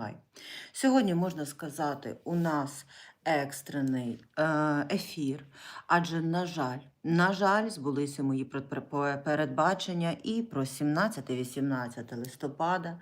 Шангай. Сьогодні можна сказати, у нас екстрений е, ефір, адже, на жаль, на жаль, збулися мої передбачення і про 17-18 листопада,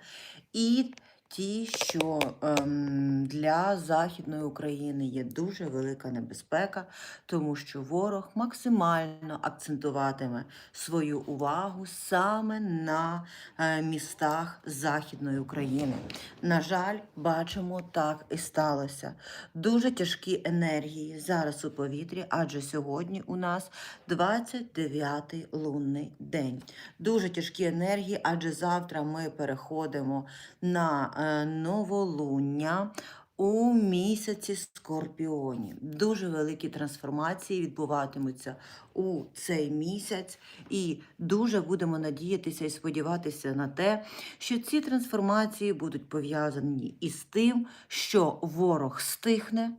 і ті, що ем, для Західної України є дуже велика небезпека, тому що ворог максимально акцентуватиме свою увагу саме на е, містах Західної України. На жаль, бачимо, так і сталося. Дуже тяжкі енергії зараз у повітрі, адже сьогодні у нас 29-й лунний день. Дуже тяжкі енергії, адже завтра ми переходимо на новолуння. У місяці Скорпіоні дуже великі трансформації відбуватимуться у цей місяць, і дуже будемо надіятися і сподіватися на те, що ці трансформації будуть пов'язані із тим, що ворог стихне.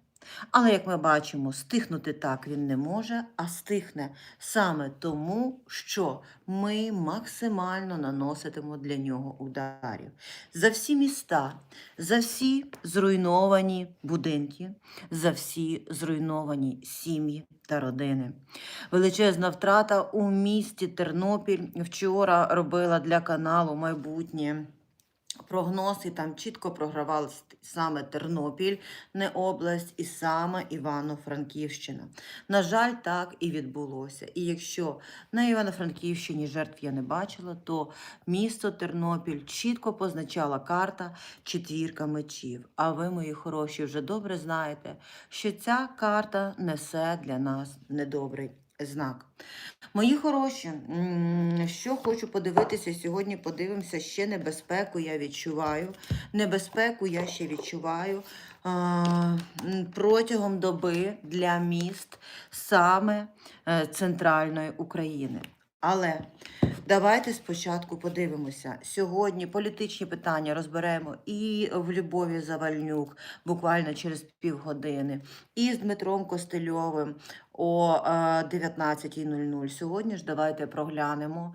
Але, як ми бачимо, стихнути так він не може, а стихне саме тому, що ми максимально наноситимо для нього ударів. За всі міста, за всі зруйновані будинки, за всі зруйновані сім'ї та родини. Величезна втрата у місті Тернопіль. Вчора робила для каналу майбутнє. Прогноз і там чітко програвалось саме Тернопіль, не область, і саме Івано-Франківщина. На жаль, так і відбулося. І якщо на Івано-Франківщині жертв я не бачила, то місто Тернопіль чітко позначала карта четвірка мечів. А ви, мої хороші, вже добре знаєте, що ця карта несе для нас недобрий знак. Мої хороші, що хочу подивитися сьогодні, подивимося ще небезпеку. Я відчуваю. Небезпеку я ще відчуваю протягом доби для міст саме е, центральної України. Але давайте спочатку подивимося. Сьогодні політичні питання розберемо і в Любові Завальнюк буквально через півгодини, і з Дмитром Костельовим о е, 19.00. Сьогодні ж давайте проглянемо.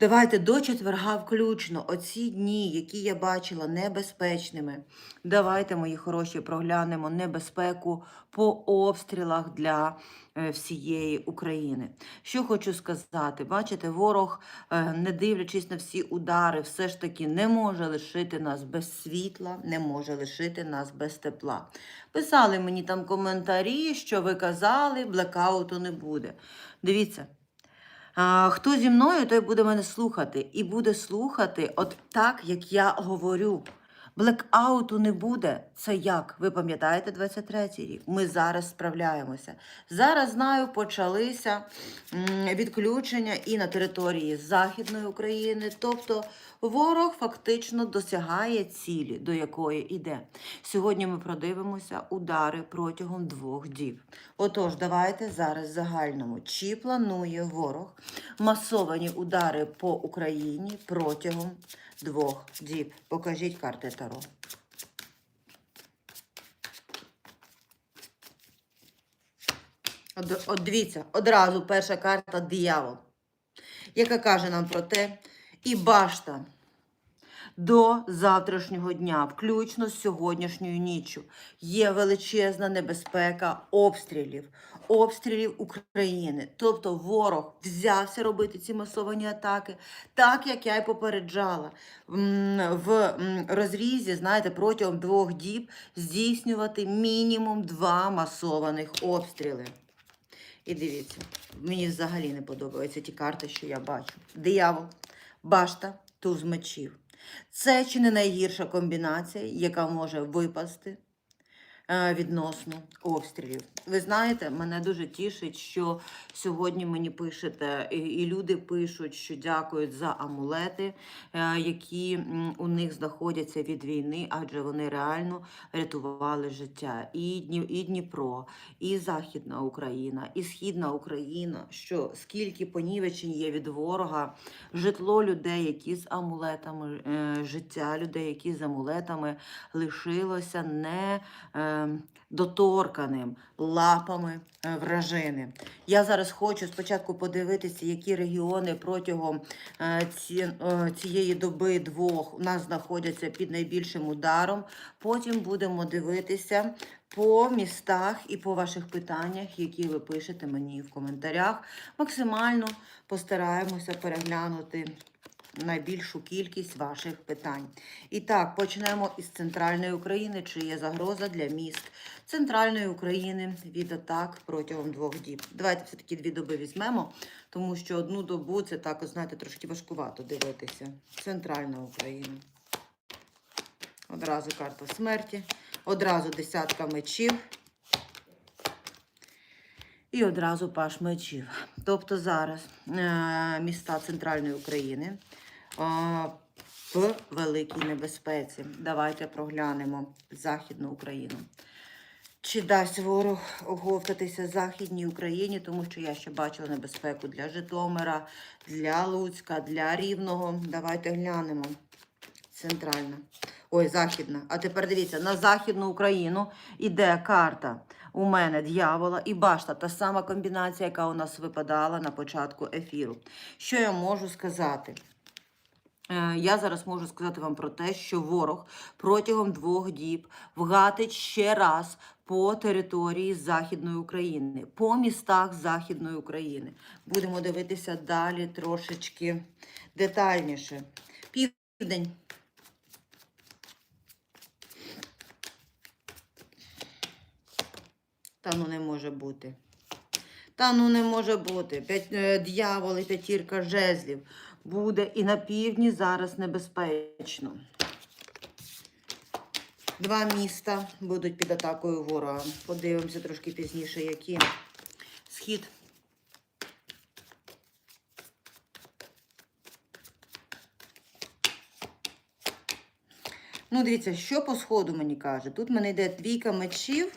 Давайте до четверга включно оці дні, які я бачила небезпечними. Давайте, мої хороші, проглянемо небезпеку по обстрілах для е, всієї України. Що хочу сказати, бачите, ворог, е, не дивлячись на всі удари, все ж таки не може лишити нас без світла, не може лишити нас без тепла. Писали мені там коментарі, що ви казали, блекауту не буде. Дивіться. Хто зі мною, той буде мене слухати. І буде слухати от так, як я говорю. Блекауту не буде. Це як? Ви пам'ятаєте 23-й рік? Ми зараз справляємося. Зараз знаю, почалися відключення і на території Західної України. Тобто ворог фактично досягає цілі, до якої йде. Сьогодні ми продивимося удари протягом двох діб. Отож, давайте зараз загальному. Чи планує ворог масовані удари по Україні протягом двох діб? Покажіть карти Таро. От, от дивіться, одразу перша карта диявол, яка каже нам про те, і башта до завтрашнього дня, включно з сьогоднішньою ніччю, є величезна небезпека обстрілів, обстрілів України. Тобто ворог взявся робити ці масовані атаки, так як я й попереджала. В розрізі, знаєте, протягом двох діб здійснювати мінімум два масованих обстріли. І дивіться, мені взагалі не подобаються ті карти, що я бачу. Диявол, башта, туз мечів. Це чи не найгірша комбінація, яка може випасти відносно обстрілів. Ви знаєте, мене дуже тішить, що сьогодні мені пишете, і, і люди пишуть, що дякують за амулети, е, які у них знаходяться від війни, адже вони реально рятували життя. І, Дніпро, і Західна Україна, і Східна Україна. Що скільки понівечень є від ворога, житло людей, які з амулетами, е, життя людей, які з амулетами лишилося не. Доторканим лапами е, вражини. Я зараз хочу спочатку подивитися, які регіони протягом е, е, цієї доби двох у нас знаходяться під найбільшим ударом. Потім будемо дивитися по містах і по ваших питаннях, які ви пишете мені в коментарях. Максимально постараємося переглянути найбільшу кількість ваших питань. І так, почнемо із центральної України. Чи є загроза для міст центральної України від атак протягом двох діб? Давайте все-таки дві доби візьмемо, тому що одну добу це так, знаєте, трошки важкувато дивитися. Центральна Україна. Одразу карта смерті, одразу десятка мечів. І одразу паш мечів. Тобто зараз е, міста Центральної України в великій небезпеці. Давайте проглянемо Західну Україну. Чи дасть ворог оговтатися Західній Україні, тому що я ще бачила небезпеку для Житомира, для Луцька, для Рівного. Давайте глянемо. Центральна. Ой, західна. А тепер дивіться, на Західну Україну іде карта. У мене дьявола і башта, та сама комбінація, яка у нас випадала на початку ефіру. Що я можу сказати? Е, Я зараз можу сказати вам про те, що ворог протягом двох діб вгатить ще раз по території Західної України, по містах Західної України. Будемо дивитися далі трошечки детальніше. Південь. Та ну не може бути. Та ну не може бути. Е, дьявол і п'ятірка жезлів. Буде і на півдні зараз небезпечно. Два міста будуть під атакою ворога. Подивимося трошки пізніше, які. Схід. Ну, дивіться, що по сходу мені каже. Тут мене йде двійка мечів,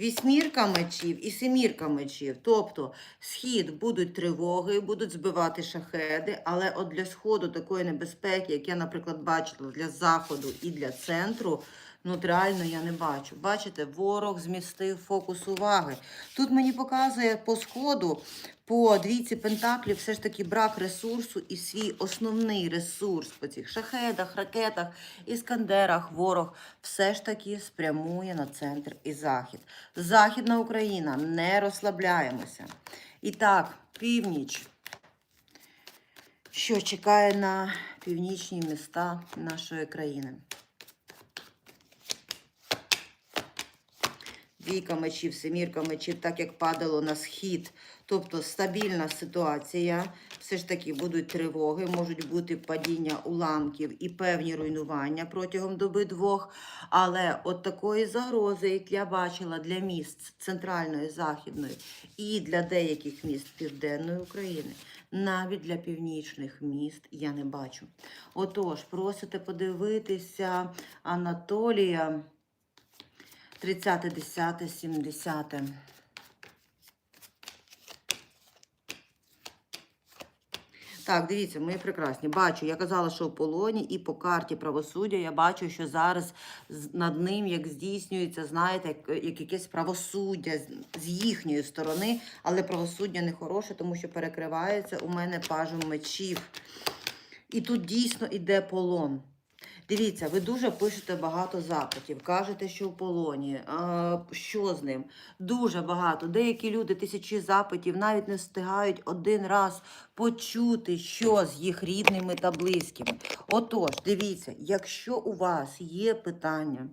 вісьмірка мечів і семірка мечів. Тобто схід будуть тривоги, будуть збивати шахеди, але от для сходу такої небезпеки, як я, наприклад, бачила для заходу і для центру, ну от реально я не бачу. Бачите, ворог змістив фокус уваги. Тут мені показує по сходу, по двійці пентаклів, все ж таки брак ресурсу і свій основний ресурс по цих шахедах, ракетах, іскандерах. Ворог все ж таки спрямує на центр і захід. Західна Україна, не розслабляємося. І так, північ. Що чекає на північні міста нашої країни? Двійка мечів, семірка мечів, так як падало на схід. Тобто стабільна ситуація. Все ж таки будуть тривоги, можуть бути падіння уламків і певні руйнування протягом доби двох. Але от такої загрози, як я бачила для міст центральної, західної і для деяких міст Південної України, навіть для північних міст я не бачу. Отож, просите подивитися Анатолія. 30, 10, 70. Так, дивіться, мої прекрасні. Бачу, я казала, що в полоні і по карті правосуддя я бачу, що зараз над ним як здійснюється, знаєте, як, як якесь правосуддя з- їхньої сторони, але правосуддя не хороше, тому що перекривається у мене пажем мечів. І тут дійсно іде полон. Дивіться, ви дуже пишете багато запитів, кажете, що в полоні, а, що з ним? Дуже багато. Деякі люди тисячі запитів навіть не встигають один раз почути, що з їх рідними та близькими. Отож, дивіться, якщо у вас є питання,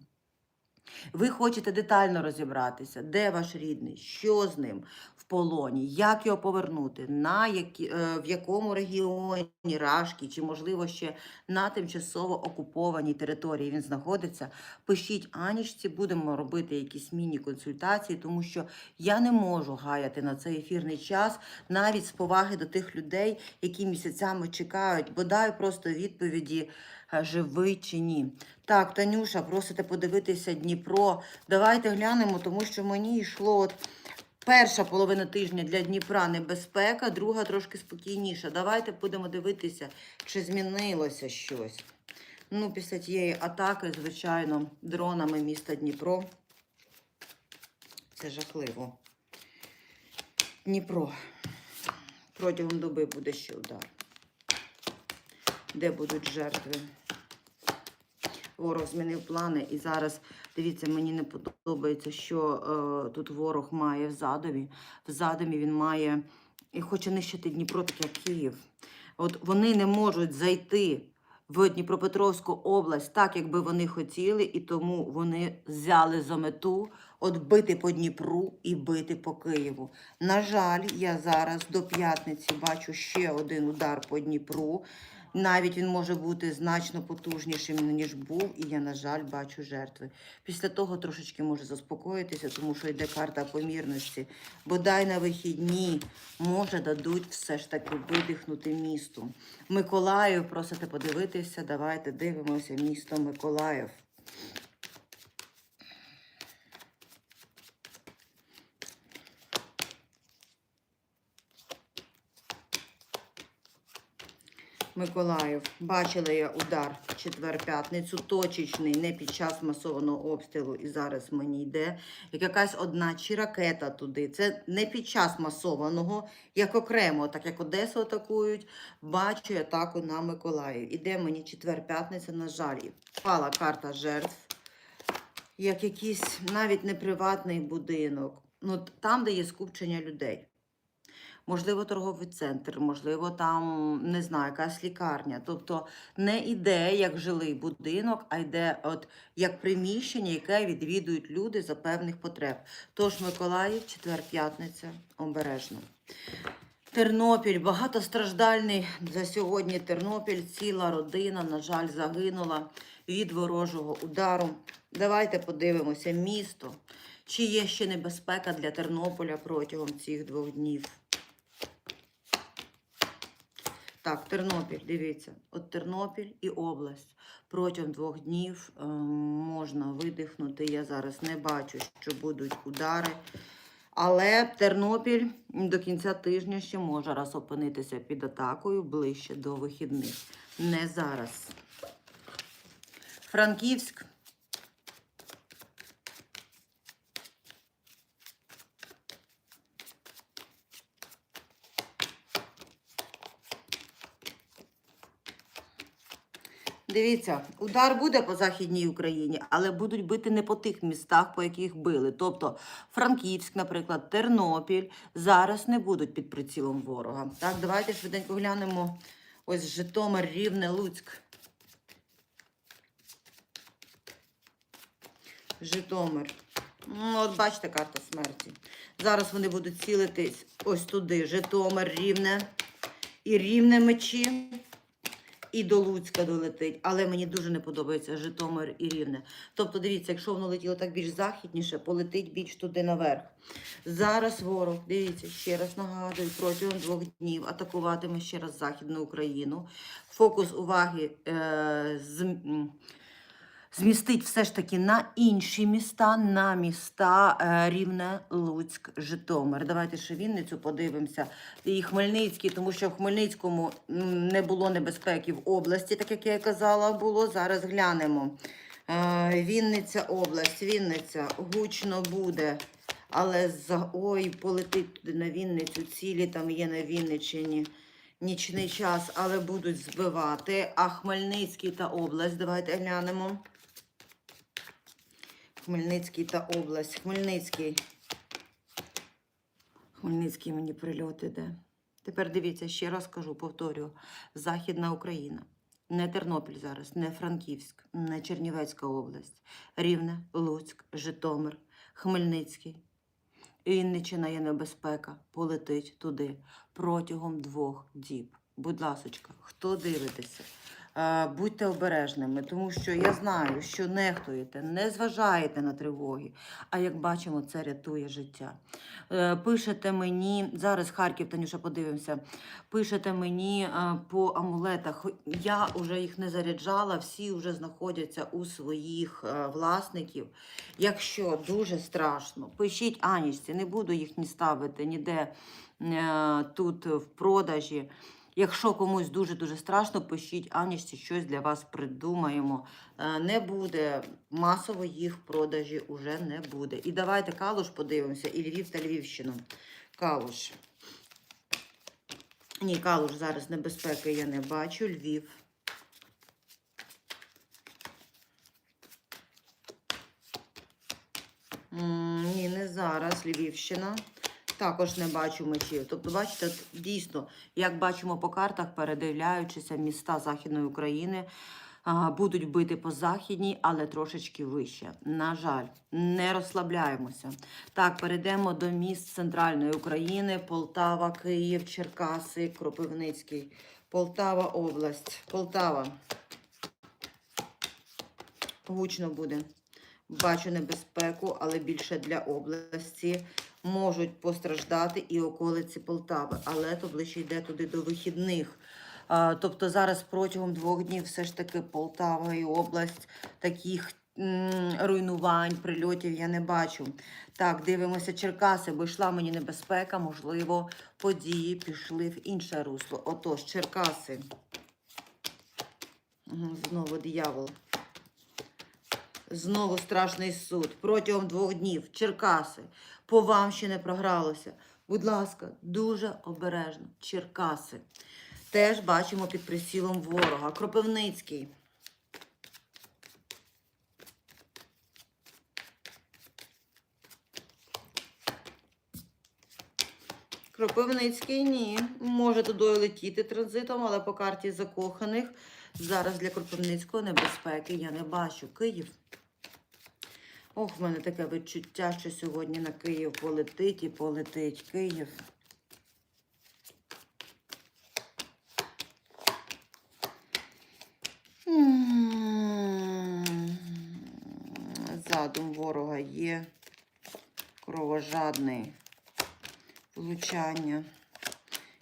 ви хочете детально розібратися, де ваш рідний, що з ним полоні, як його повернути, на які, е, в якому регіоні Рашки, чи, можливо, ще на тимчасово окупованій території він знаходиться. Пишіть Анічці, будемо робити якісь міні-консультації, тому що я не можу гаяти на цей ефірний час навіть з поваги до тих людей, які місяцями чекають, бодай просто відповіді е, живий чи ні. Так, Танюша, просите подивитися Дніпро. Давайте глянемо, тому що мені йшло от перша половина тижня для Дніпра небезпека, друга трошки спокійніша. Давайте будемо дивитися, чи змінилося щось. Ну, після тієї атаки, звичайно, дронами міста Дніпро. Це жахливо. Дніпро. Протягом доби буде ще удар. Де будуть жертви? Ворог змінив плани, і зараз дивіться, мені не подобається, що е, тут ворог має в задумі. В задумі він має і хоче нищити Дніпро, так як Київ. От вони не можуть зайти в Дніпропетровську область так, як би вони хотіли, і тому вони взяли за мету от бити по Дніпру і бити по Києву. На жаль, я зараз до п'ятниці бачу ще один удар по Дніпру. Навіть він може бути значно потужнішим, ніж був, і я, на жаль, бачу жертви. Після того трошечки може заспокоїтися, тому що йде карта помірності. Бодай на вихідні, може, дадуть все ж таки видихнути місту. Миколаїв, просите подивитися, давайте дивимося місто Миколаїв. Миколаїв. Бачила я удар четвер-п'ятницю, точечний, не під час масованого обстрілу, і зараз мені йде як якась одна чи ракета туди. Це не під час масованого, як окремо, так як Одесу атакують. Бачу атаку на Миколаїв. Іде мені четвер-п'ятниця, на жаль, впала карта жертв, як якийсь навіть не приватний будинок. Ну, там, де є скупчення людей. Можливо, торговий центр, можливо, там не знаю, якась лікарня. Тобто не іде як жилий будинок, а йде от як приміщення, яке відвідують люди за певних потреб. Тож Миколаїв, четвер, п'ятниця, обережно. Тернопіль, багатостраждальний за сьогодні Тернопіль, ціла родина, на жаль, загинула від ворожого удару. Давайте подивимося місто. Чи є ще небезпека для Тернополя протягом цих двох днів? Так, Тернопіль, дивіться, от Тернопіль і область. Протягом двох днів е, можна видихнути. Я зараз не бачу, що будуть удари. Але Тернопіль до кінця тижня ще може раз опинитися під атакою ближче до вихідних. Не зараз. Франківськ. Дивіться, удар буде по Західній Україні, але будуть бити не по тих містах, по яких били. Тобто Франківськ, наприклад, Тернопіль зараз не будуть під прицілом ворога. Так, давайте швиденько глянемо. Ось Житомир, Рівне, Луцьк. Житомир. Ну, от бачите, карта смерті. Зараз вони будуть цілитись ось туди. Житомир, Рівне. І Рівне мечі. І до Луцька долетить, але мені дуже не подобається Житомир і Рівне. Тобто, дивіться, якщо воно летіло так більш західніше, полетить більш туди наверх. Зараз ворог, дивіться, ще раз нагадую, протягом двох днів атакуватиме ще раз Західну Україну. Фокус уваги е, з, змістить все ж таки на інші міста, на міста е, Рівне, Луцьк, Житомир. Давайте ще Вінницю подивимося. І Хмельницький, тому що в Хмельницькому не було небезпеки в області, так як я казала, було. Зараз глянемо. Е, Вінниця область, Вінниця гучно буде. Але за ой, полетить туди на Вінницю. Цілі там є на Вінниччині. Нічний час, але будуть збивати. А Хмельницький та область, давайте глянемо. Хмельницький та область. Хмельницький. Хмельницький мені прильот іде. Тепер дивіться, ще раз кажу, повторюю. Західна Україна. Не Тернопіль зараз, не Франківськ, не Чернівецька область. Рівне, Луцьк, Житомир, Хмельницький. Вінниччина є небезпека. Полетить туди протягом двох діб. Будь ласочка, хто дивитеся? Е, Будьте обережними, тому що я знаю, що нехтуєте, не зважаєте на тривоги. А як бачимо, це рятує життя. Е, Пишете мені, зараз Харків, Танюша, подивимося. Пишете мені е, по амулетах. Я вже їх не заряджала, всі вже знаходяться у своїх власників. Якщо дуже страшно, пишіть Анічці, не буду їх ні ставити ніде тут в продажі. Якщо комусь дуже-дуже страшно, пишіть Анічці, щось для вас придумаємо. Е, Не буде масово їх продажі уже не буде. І давайте Калуш подивимося, і Львів та Львівщину. Калуш. Ні, Калуш зараз небезпеки я не бачу. Львів. Ні, не зараз. Львівщина. Також не бачу мечів. Тобто, бачите, дійсно, як бачимо по картах, передивляючися, міста Західної України будуть бити по західній, але трошечки вище. На жаль, не розслабляємося. Так, перейдемо до міст центральної України: Полтава, Київ, Черкаси, Кропивницький, Полтава область, Полтава. Гучно буде. Бачу небезпеку, але більше для області. Можуть постраждати і околиці Полтави, але то ближче йде туди до вихідних. Тобто зараз протягом двох днів все ж таки Полтава і область таких руйнувань, прильотів я не бачу. Так, дивимося Черкаси, бо йшла мені небезпека, можливо, події пішли в інше русло. Отож, Черкаси. Знову диявол. Знову страшний суд. Протягом двох днів. Черкаси. По вам ще не програлося. Будь ласка, дуже обережно. Черкаси. Теж бачимо під прицілом ворога. Кропивницький. Кропивницький ні. Може туди летіти транзитом, але по карті закоханих зараз для Кропивницького небезпеки я не бачу. Київ. Ох, в мене таке відчуття, що сьогодні на Київ полетить і полетить Київ. Задум ворога є. Кровожадний. Влучання.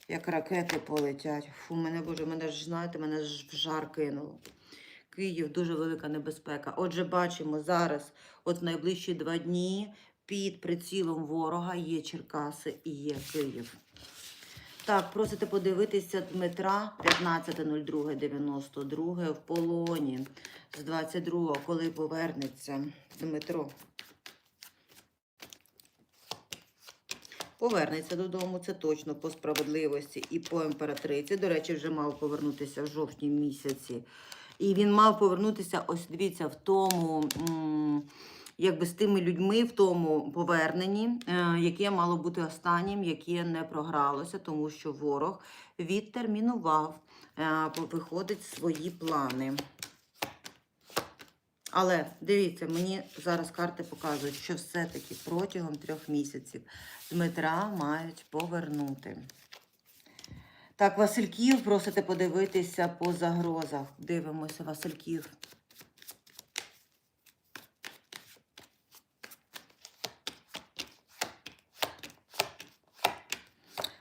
Як ракети полетять. Фу, мене, боже, мене ж, знаєте, мене ж в жар кинуло. Київ дуже велика небезпека. Отже, бачимо зараз, от в найближчі два дні під прицілом ворога є Черкаси і є Київ. Так, просите подивитися Дмитра 15.02.92 в полоні з 22-го, коли повернеться Дмитро. Повернеться додому, це точно по справедливості і по імператриці. До речі, вже мав повернутися в жовтні місяці. І він мав повернутися, ось дивіться, в тому, якби з тими людьми в тому поверненні, е, яке мало бути останнім, яке не програлося, тому що ворог відтермінував, е, виходить свої плани. Але дивіться, мені зараз карти показують, що все-таки протягом трьох місяців Дмитра мають повернути. Так, Васильків просите подивитися по загрозах. Дивимося, Васильків.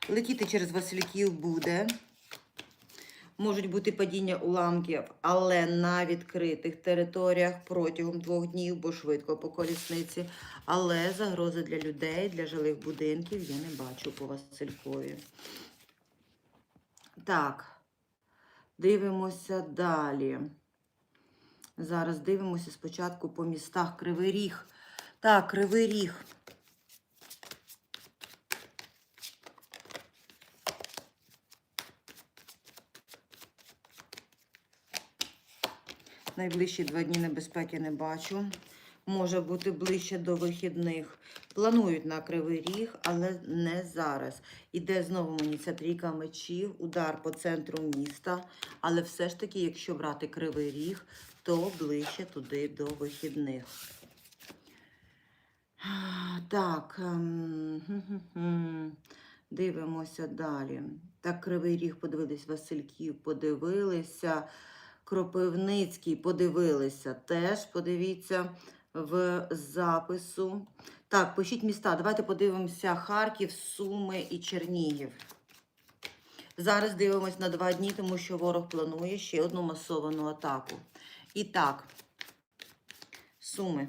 Летіти через Васильків буде. Можуть бути падіння уламків, але на відкритих територіях протягом двох днів, бо швидко по колісниці. Але загрози для людей, для жилих будинків я не бачу по Василькові. Так, дивимося далі. Зараз дивимося спочатку по містах Кривий Ріг. Так, Кривий Ріг. Найближчі два дні небезпеки не бачу. Може бути ближче до вихідних. Планують на кривий ріг, але не зараз. Іде знову мені ця трійка мечів, удар по центру міста. Але все ж таки, якщо брати кривий ріг, то ближче туди до вихідних. Так. ем. Дивимося далі. Так, Кривий Ріг подивились, Васильків подивилися. Кропивницький подивилися теж. Подивіться в запису. Так, пишіть міста. Давайте подивимося Харків, Суми і Чернігів. Зараз дивимось на два дні, тому що ворог планує ще одну масовану атаку. І так, Суми.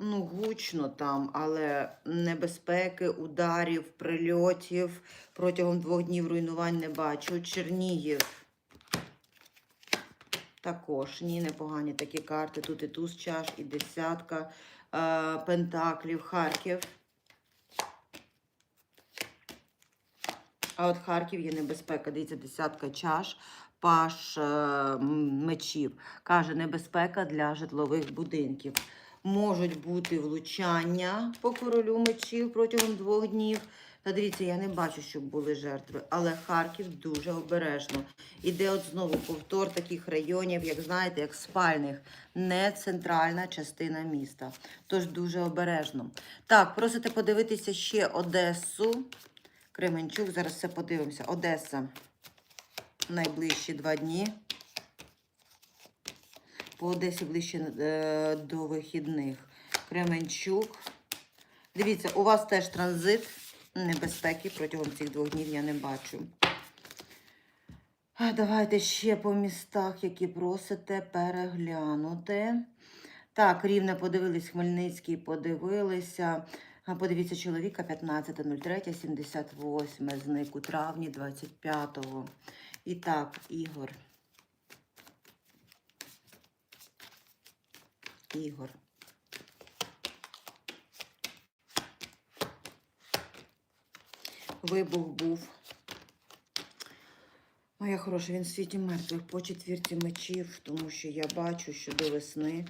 ну, гучно там, але небезпеки, ударів, прильотів протягом двох днів руйнувань не бачу. Чернігів. Також ні, непогані такі карти. Тут і туз чаш, і десятка е, пентаклів, Харків. А от Харків є небезпека. Дивіться, десятка чаш, паш е, мечів. Каже, небезпека для житлових будинків. Можуть бути влучання по королю мечів протягом двох днів. Та дивіться, я не бачу, щоб були жертви, але Харків дуже обережно. Іде от знову повтор таких районів, як знаєте, як спальних, не центральна частина міста. Тож дуже обережно. Так, просите подивитися ще Одесу. Кременчук, зараз все подивимося. Одеса. Найближчі два дні. По Одесі ближче е, до вихідних. Кременчук. Дивіться, у вас теж транзит небезпеки протягом цих двох днів я не бачу. Давайте ще по містах, які просите переглянути. Так, рівне подивились, Хмельницький подивилися. Подивіться, чоловіка 15.03.78 зник у травні 25-го. І так, Ігор. Ігор. Вибух був. Моя хороша, він в світі мертвих по четвірці мечів, тому що я бачу, що до весни,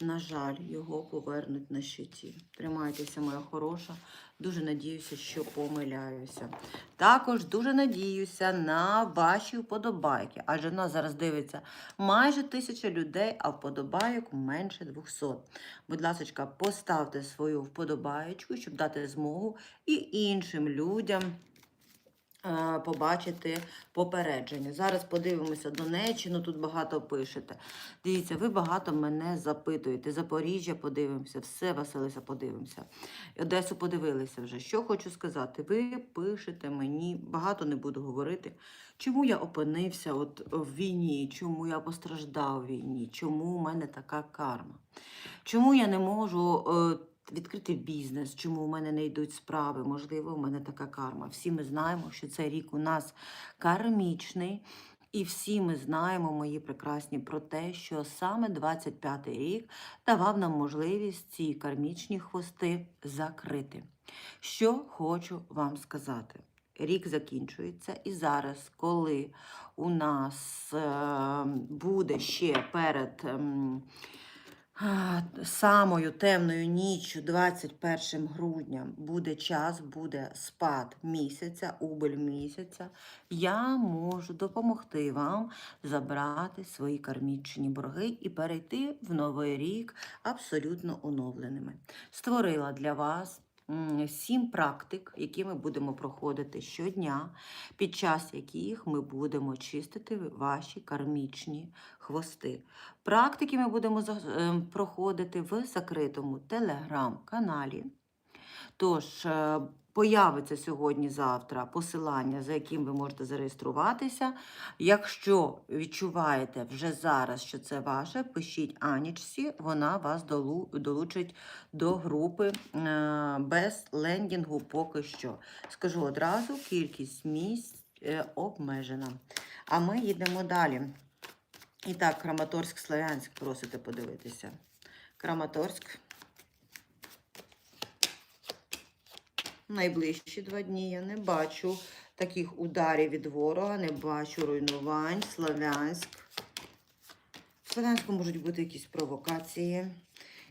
на жаль, його повернуть на щиті. Тримайтеся, моя хороша. Дуже надіюся, що помиляюся. Також дуже надіюся на ваші вподобайки, адже нас зараз дивиться майже тисяча людей, а вподобайок менше 200. Будь ласка, поставте свою вподобаєчку, щоб дати змогу і іншим людям побачити попередження. Зараз подивимося Донеччину, тут багато пишете. Дивіться, ви багато мене запитуєте. Запоріжжя подивимося, все, Василиса, подивимося. Одесу подивилися вже. Що хочу сказати? Ви пишете мені, багато не буду говорити, чому я опинився от в війні, чому я постраждав в війні, чому у мене така карма. Чому я не можу е, відкрити бізнес, чому у мене не йдуть справи? Можливо, у мене така карма. Всі ми знаємо, що цей рік у нас кармічний. І всі ми знаємо, мої прекрасні, про те, що саме 25-й рік давав нам можливість ці кармічні хвости закрити. Що хочу вам сказати. Рік закінчується, і зараз, коли у нас е, буде ще перед ем, самою темною ніччю, 21 грудня, буде час, буде спад місяця, убиль місяця, я можу допомогти вам забрати свої кармічні борги і перейти в новий рік абсолютно оновленими. Створила для вас сім практик, які ми будемо проходити щодня, під час яких ми будемо чистити ваші кармічні хвости. Практики ми будемо ем, проходити в закритому телеграм-каналі. Тож, е, появиться сьогодні-завтра посилання, за яким ви можете зареєструватися. Якщо відчуваєте вже зараз, що це ваше, пишіть Анічці, вона вас долучить до групи е, без лендінгу поки що. Скажу одразу, кількість місць е, обмежена. А ми їдемо далі. І так, Краматорськ, Слов'янськ просите подивитися. Краматорськ. Найближчі два дні я не бачу таких ударів від ворога, не бачу руйнувань. Слов'янськ. В Слов'янську можуть бути якісь провокації.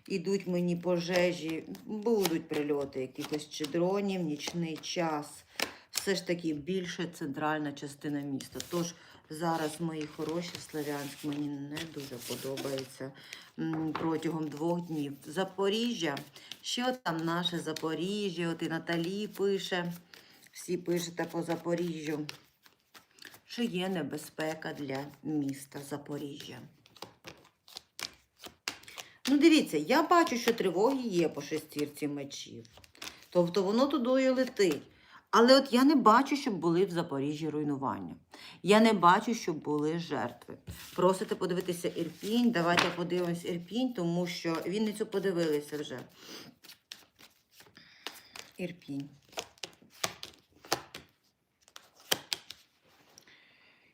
Ідуть мені пожежі, будуть прильоти якихось чи дронів, нічний час. Все ж таки більше центральна частина міста. Тож зараз, мої хороші, Слов'янськ мені не дуже подобається протягом двох днів. Запоріжжя. Що там наше Запоріжжя? От і Наталі пише. Всі пишете по Запоріжжю. Що є небезпека для міста Запоріжжя. Ну, дивіться, я бачу, що тривоги є по шестірці мечів. Тобто воно туди летить. Але от я не бачу, щоб були в Запоріжжі руйнування. Я не бачу, щоб були жертви. Просите подивитися Ірпінь. Давайте подивимось Ірпінь, тому що Вінницю подивилися вже. Ірпінь.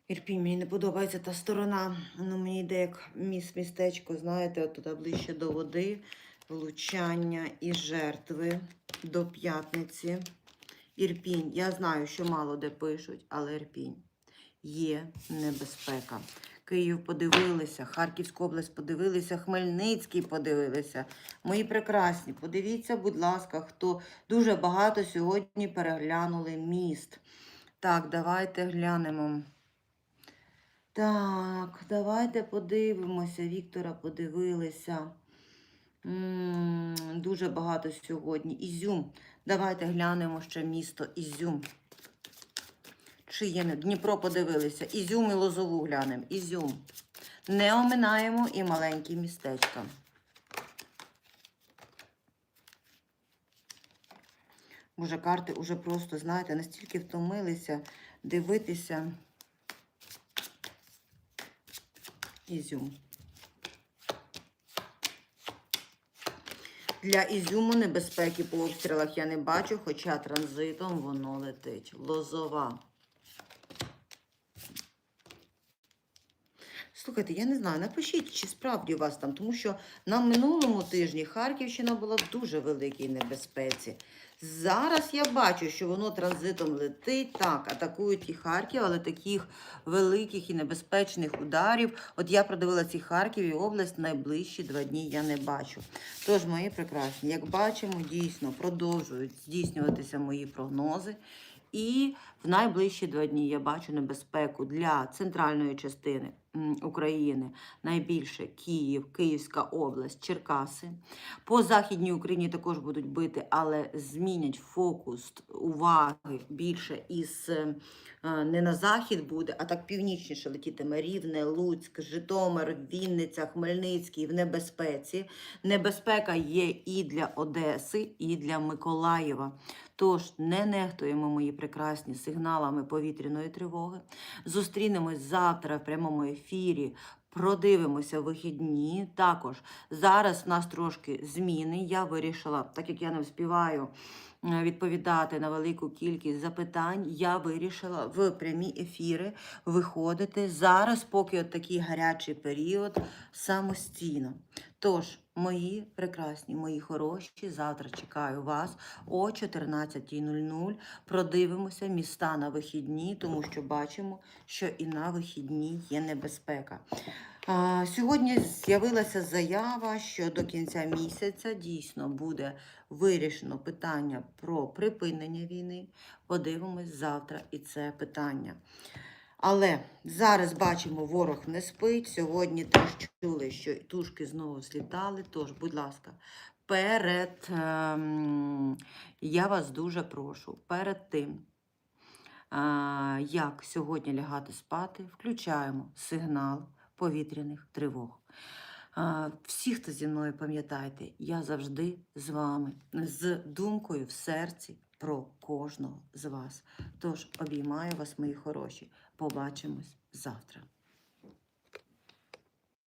Ірпінь, мені не подобається та сторона. Воно мені йде як міс містечко, знаєте, от туди ближче до води, влучання і жертви до п'ятниці. Ірпінь. Я знаю, що мало де пишуть, але Ірпінь. Є небезпека. Київ подивилися, Харківську область подивилися, Хмельницький подивилися. Мої прекрасні, подивіться, будь ласка, хто дуже багато сьогодні переглянули міст. Так, давайте глянемо. Так, давайте подивимося. Віктора подивилися. М, Дуже багато сьогодні. Ізюм. Давайте глянемо ще місто Ізюм. Чи є Дніпро подивилися. Ізюм і Лозову глянемо. Ізюм. Не оминаємо і маленькі містечка. Може, карти уже просто, знаєте, настільки втомилися дивитися. Ізюм. Для Ізюму небезпеки по обстрілах я не бачу, хоча транзитом воно летить. Лозова. Слухайте, я не знаю, напишіть, чи справді у вас там, тому що на минулому тижні Харківщина була в дуже великій небезпеці. Зараз я бачу, що воно транзитом летить. Так, атакують і Харків, але таких великих і небезпечних ударів. От я продивилася і Харків, і область найближчі два дні я не бачу. Тож, мої прекрасні, як бачимо, дійсно продовжують здійснюватися мої прогнози. І в найближчі два дні я бачу небезпеку для центральної частини України, найбільше Київ, Київська область, Черкаси. По Західній Україні також будуть бити, але змінять фокус уваги більше із е, не на захід буде, а так північніше летітиме Рівне, Луцьк, Житомир, Вінниця, Хмельницький в небезпеці. Небезпека є і для Одеси, і для Миколаєва. Тож не нехтуємо мої прекрасні сигналами повітряної тривоги. Зустрінемось завтра в прямому ефірі. Продивимося вихідні. Також зараз в нас трошки зміни. Я вирішила, так як я не вспіваю е, відповідати на велику кількість запитань, я вирішила в прямі ефіри виходити зараз, поки от такий гарячий період, самостійно. Тож, мої прекрасні, мої хороші, завтра чекаю вас о 14.00. Продивимося міста на вихідні, тому що бачимо, що і на вихідні є небезпека. А, Сьогодні з'явилася заява, що до кінця місяця дійсно буде вирішено питання про припинення війни. Подивимось завтра і це питання. Але зараз бачимо, ворог не спить. Сьогодні теж чули, що тушки знову злітали. Тож, будь ласка, перед ем, я вас дуже прошу, перед тим, а, як сьогодні лягати спати, включаємо сигнал повітряних тривог. А, Всі, хто зі мною пам'ятайте, я завжди з вами, з думкою в серці про кожного з вас. Тож обіймаю вас, мої хороші. Побачимось завтра.